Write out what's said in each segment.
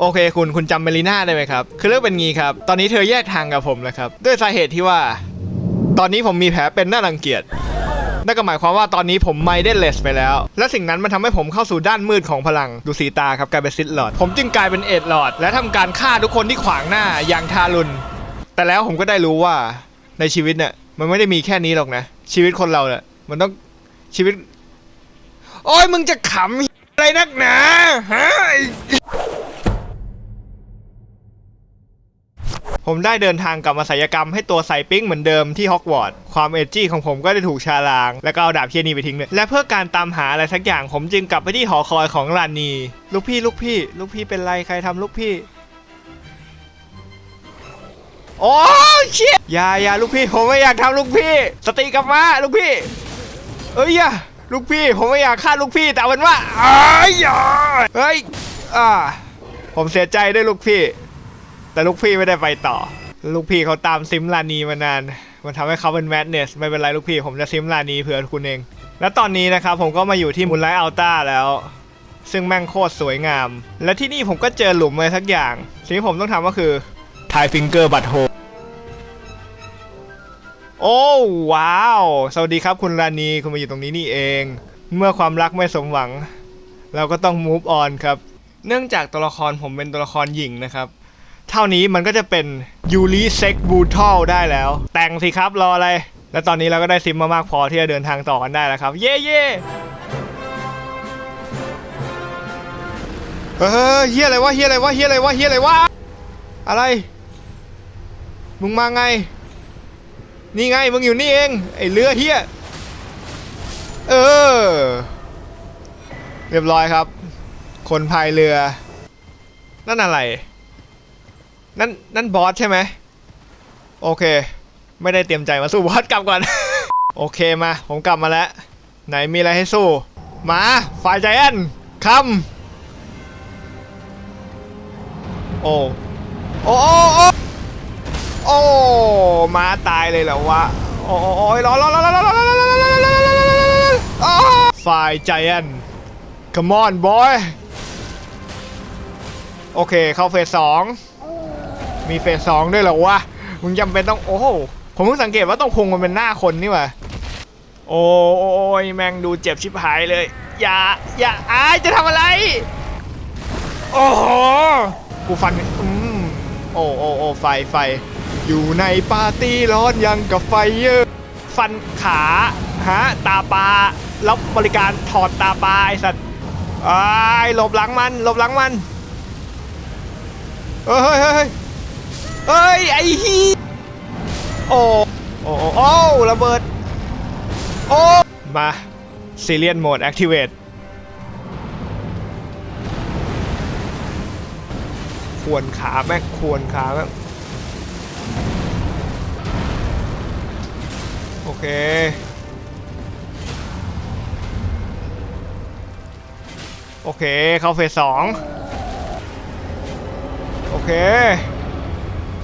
โอเคคุณคุณจำเมลิน่าได้ไหมครับ คือเรื่องเป็นงี้ครับ ตอนนี้เธอแยกทางกับผมแล้วครับ ด้วยสาเหตุที่ว่า ตอนนี้ผมมีแผลเป็นน่ารังเกียจนั่นก็หมายความว่าตอนนี้ผมไมเดนเลสไปแล้ว และสิ่งนั้นมันทำให้ผมเข้าสู่ด้านมืดของพลังดูสีตาครับกลายเป็นซิดหลอด ผมจึงกลายเป็นเอ็ดหลอด และทำการฆ่าทุกคนที่ขวางหน้าอย่างทารุณ แต่แล้วผมก็ได้รู้ว่าในชีวิตเนี่ยมันไม่ได้มีแค่นี้หรอกนะ ชีวิตคนเราเนี่ยมันต้องชีวิต โอ้ยมึงจะขำอะไรนักหนาฮะ ผมได้เดินทางกลับมาศัลยกรรมให้ตัวใสปิ้งเหมือนเดิมที่ฮอกวอตส์ความเอจจี้ของผมก็ได้ถูกชาลาง แล้วก็เอาดาบเทียนีไปทิ้งเลยและเพื่อการตามหาอะไรสักอย่างผมจึงกลับไปที่หอคอยของลานีลูกพี่ลูกพี่ ลูกพี่เป็นไรใครทำลูกพี่โอ้เชี่ยอย่าอย่าลูกพี่ผมไม่อยากทำลูกพี่ สติกลับมาลูกพี่ เอ้ยอย่าลูกพี่ผมไม่อยากฆ่าลูกพี่แต่เอาเป็นว่าอ้ายอ่าเฮ้ยอ่าผมเสียใจด้วยลูกพี่ แต่ลูกพี่ไม่ได้ไปต่อ ลูกพี่เขาตามซิมลานีมานาน มันทำให้เขาเป็นแมดเนสไม่เป็นไรลูกพี่ผมจะซิมลานีเผื่อคุณเอง และตอนนี้นะครับผมก็มาอยู่ที่มูลไลท์อัลต้าแล้ว ซึ่งแม่งโคตรสวยงาม และที่นี่ผมก็เจอหลุมอะไรสักอย่าง สิ่งที่ผมต้องทำก็คือทายฟิงเกอร์บัตโฮโอ้ว้าว สวัสดีครับคุณรานีคุณมาอยู่ตรงนี้นี่เอง เมื่อความรักไม่สมหวัง เราก็ต้อง move on ครับ เนื่องจากตัวละครผมเป็นตัวละครหญิงนะครับ ท่านี้มันก็จะเป็นยูริเซ็กบูทัลได้แล้ว แต่งสิครับรออะไร และตอนนี้เราก็ได้ซิมมามากพอที่จะเดินทางต่อกันได้แล้วครับ เย่เย่เฮ้ยเฮียอะไรวะเฮียอะไรวะเฮียอะไรวะเฮียอะไรวะอะไร มึงมาไง นี่ไงมึงอยู่นี่เองไอเรือเฮียเออ เรียบร้อยครับ คนพายเรือ นั่นอะไร นั่นนั่นบอสใช่ไหมโอเค ไม่ได้เตรียมใจมาสู้บอสกลับก่อน โอเคมาผมกลับมาแล้ว ไหนมีอะไรให้สู้ มาฝ่ายใจแอนคำโอ้โอ้โอ้โอ้โอ้มาตายเลยเหรอวะโอ้โอ้ยรอรอรอรอรอรอรอรอรอรอรอฝ่ายใจแอน come on boy โอเคเข้าเฟสสอง มีเฟสสองด้วยเหรอวะ มึงจำเป็นต้อง โอ้โหผมเพิ่งสังเกตว่าต้องพุงมันเป็นหน้าคนนี่หว่าโอ้ยแมงดูเจ็บชิบหายเลย อย่า อย่าอายจะทำอะไร โอ้โห กูฟัน อืม โอ้โอ้โอ้ไฟไฟ อยู่ในปาร์ตี้ร้อนยังกับไฟเยอร์ฟันขา ฮะ ตาปลารับบริการถอดตาปลาไอสัตว์ไอหลบหลังมัน หลบหลังมัน เฮ้ยเฮ้ย เฮ้ย ไอ้ฮีโอ้โอ้โอ้โอ้ระเบิด โอ้ มาซีเรียนโหมดแอคทีเวตควรขาแม่งควรขาแม่งโอเค โอเค เข้าเฟสสองโอเค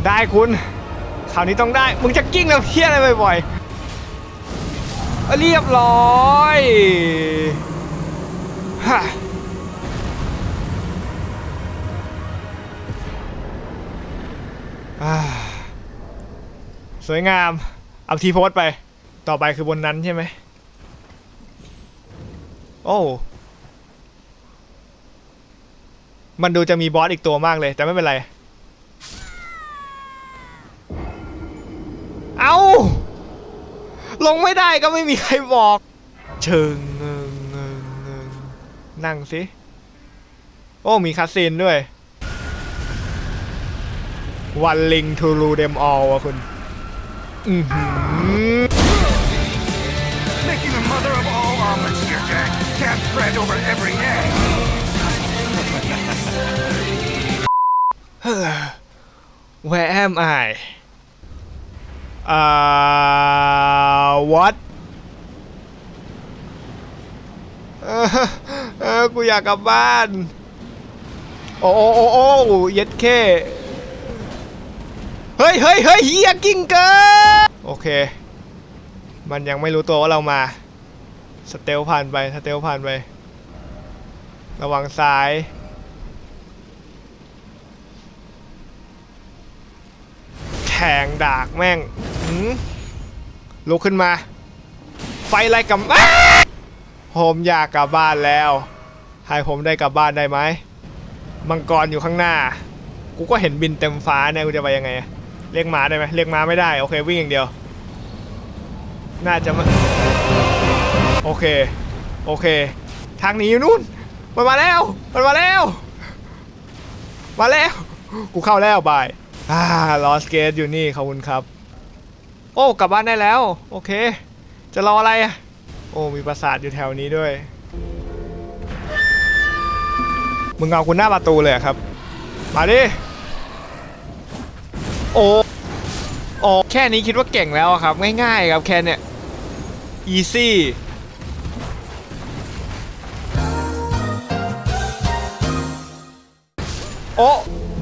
ได้คุณคราวนี้ต้องได้ มึงจะกิ้งแล้วเพี้ยอะไรบ่อยๆเรียบร้อยฮะสวยงาม เอาทีโพสไป ต่อไปคือบนนั้นใช่ไหม โอ้ มันดูจะมีบอสอีกตัวมากเลย แต่ไม่เป็นไร ลงไม่ได้ก็ไม่มีใครบอก เชิงเงิงเงิงเงิงนั่งสิ โอ้ มีคาสินด้วย วันลิงทูรูเดมออลอะคุณ อือหือ Making the mother of all omelets here, Jack. Can't spread over every egg. Where am I อ่า what เออเออกูอยากกลับบ้าน โอ้โอ้โอ้โอ้เย็ดเคเฮ้ยเฮ้ยเฮ้ยเฮียกิ้งเกอร์โอเค มันยังไม่รู้ตัวว่าเรามา สเตลผ่านไป สเตลผ่านไป ระวังซ้าย งดากแม่งลุกขึ้นมา ไฟไล่กับผมอยากกลับบ้านแล้ว ให้ผมได้กลับบ้านได้ไหมมังกรอยู่ข้างหน้า กูก็เห็นบินเต็มฟ้าเนี่ยกูจะไปยังไงอะเรียกม้าได้ไหมเรียกม้าไม่ได้ โอเควิ่งอย่างเดียว น่าจะมาโอเค โอเค ทางหนีอยู่นู่น มันมาแล้ว มันมาแล้ว มาแล้ว กูเข้าแล้วบาย อ่าลอสเกตอยู่นี่ขอบคุณครับ โอ้กลับบ้านได้แล้ว โอเค จะรออะไรอะโอ้มีปราสาทอยู่แถวนี้ด้วย มึงเอาคุณหน้าประตูเลยครับ มาดิ โอ้โอ้แค่นี้คิดว่าเก่งแล้วครับ ง่ายๆครับแค่เนี้ย easy โ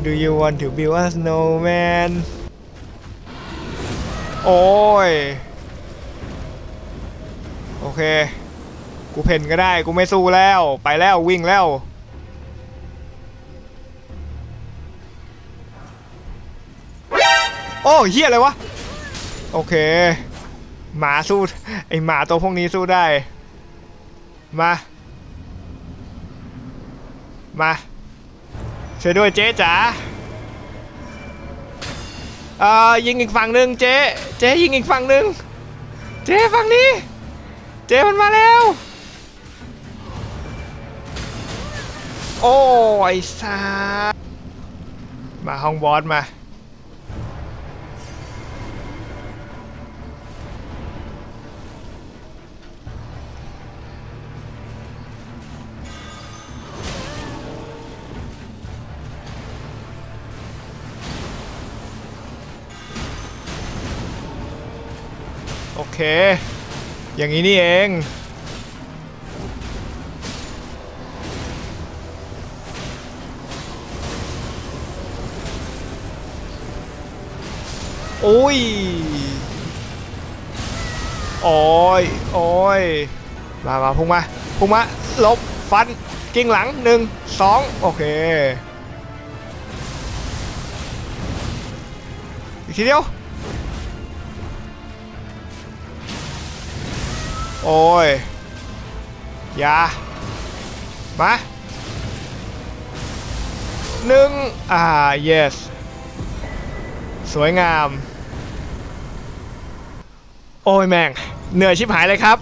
do you want to build a snowman โอ้ย โอเค กูเพ่นก็ได้ กูไม่สู้แล้ว ไปแล้ววิ่งแล้วโอ้เฮียอะไรวะ โอเค หมาสู้ ไอหมาตัวพวกนี้สู้ได้ มา มา ช่วยด้วยเจ๊จ๋าเอ่อยิงอีกฝั่งหนึ่งเจ๊เจ๊ยิงอีกฝั่งหนึ่งเจ๊ฝั่งนี้ เจ๊มันมาแล้ว โอ้ยสามาห้องบอสมา อเคอย่างนี้นี่เอง โอ้ยโอ้ยโอ้ยมามาพุ่งมาพุ่งมาลบฟันกิ้งหลังหนึ่งสองโอเคอีกทีเดียว โอ้ยอย่ามาหนึ่งอ่า yes สวยงาม โอ้ยแม่ง เหนื่อยชิบหายเลยครับ